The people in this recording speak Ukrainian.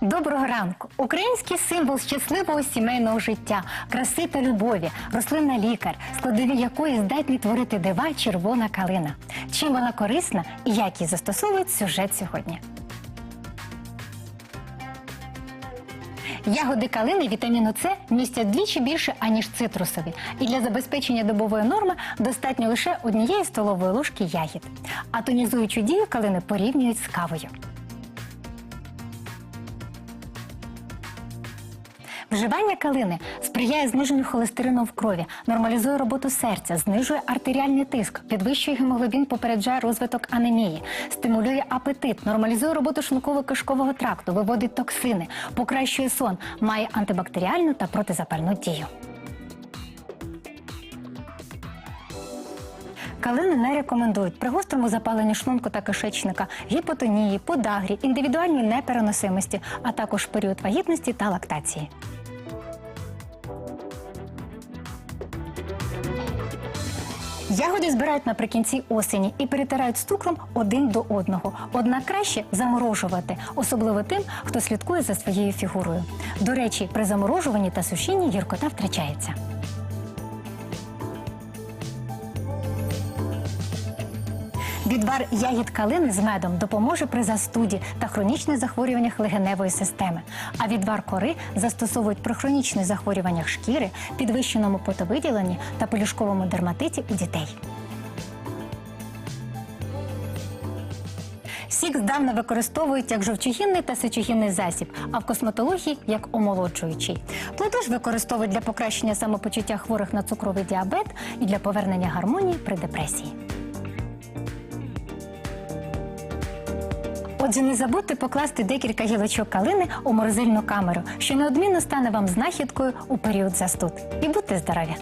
Доброго ранку! Український символ щасливого сімейного життя, краси та любові, рослинна лікар, складові якої здатні творити дива червона калина. Чим вона корисна і як її застосовують сюжет сьогодні. Ягоди калини вітаміну С містять двічі більше, аніж цитрусові. І для забезпечення добової норми достатньо лише однієї столової ложки ягід. А тонізуючу дію калини порівнюють з кавою. Вживання калини сприяє зниженню холестерину в крові, нормалізує роботу серця, знижує артеріальний тиск, підвищує гемоглобін, попереджає розвиток анемії, стимулює апетит, нормалізує роботу шлунково-кишкового тракту, виводить токсини, покращує сон, має антибактеріальну та протизапальну дію. Калини не рекомендують при гострому запаленні шлунку та кишечника, гіпотонії, подагрі, індивідуальній непереносимості, а також період вагітності та лактації. Ягоди збирають наприкінці осені і перетирають з цукром один до одного. Однак краще заморожувати, особливо тим, хто слідкує за своєю фігурою. До речі, при заморожуванні та сушінні гіркота втрачається. Відвар ягід калини з медом допоможе при застуді та хронічних захворюваннях легеневої системи. А відвар кори застосовують при хронічних захворюваннях шкіри, підвищеному потовиділенні та пелюшковому дерматиті у дітей. Сік здавна використовують як жовчогінний та сечогінний засіб, а в косметології як омолоджуючий. Плоди ж використовують для покращення самопочуття хворих на цукровий діабет і для повернення гармонії при депресії. Отже, не забудьте покласти декілька гілочок калини у морозильну камеру, що неодмінно стане вам знахідкою у період застуд. І будьте здорові!